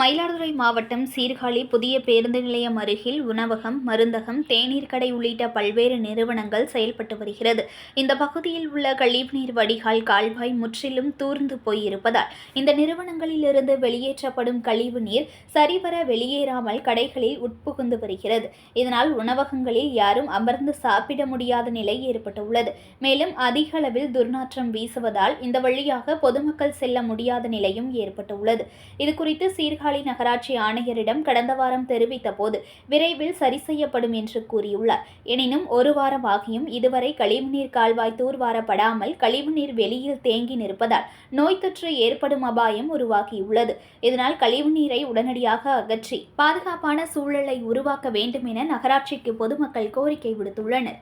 மயிலாடுதுறை மாவட்டம் சீர்காழி புதிய பேருந்து நிலையம் அருகில் உணவகம் மருந்தகம் தேநீர் கடை உள்ளிட்ட பல்வேறு நிறுவனங்கள் செயல்பட்டு வருகிறது. இந்த பகுதியில் உள்ள கழிவுநீர் வடிகால் கால்வாய் முற்றிலும் தூர்ந்து போயிருப்பதால் இந்த நிறுவனங்களிலிருந்து வெளியேற்றப்படும் கழிவு நீர் சரிவர வெளியேறாமல் கடைகளில் உட்புகுந்து வருகிறது. இதனால் உணவகங்களில் யாரும் அமர்ந்து சாப்பிட முடியாத நிலை ஏற்பட்டுள்ளது. மேலும் அதிக அளவில் துர்நாற்றம் வீசுவதால் இந்த வழியாக பொதுமக்கள் செல்ல முடியாத நிலையும் ஏற்பட்டுள்ளது. இதுகுறித்து சீர்காழி நகராட்சி ஆணையரிடம் கடந்த வாரம் தெரிவித்த போது விரைவில் சரி செய்யப்படும் என்று கூறியுள்ளார். எனினும் ஒரு வாரம் ஆகியும் இதுவரை கழிவுநீர் கால்வாய் தூர்வாரப்படாமல் கழிவுநீர் வெளியில் தேங்கி நிற்பதால் நோய் தொற்று ஏற்படும் அபாயம் உருவாகியுள்ளது. இதனால் கழிவுநீரை உடனடியாக அகற்றி பாதுகாப்பான சூழலை உருவாக்க வேண்டும் என நகராட்சிக்கு பொதுமக்கள் கோரிக்கை விடுத்துள்ளனர்.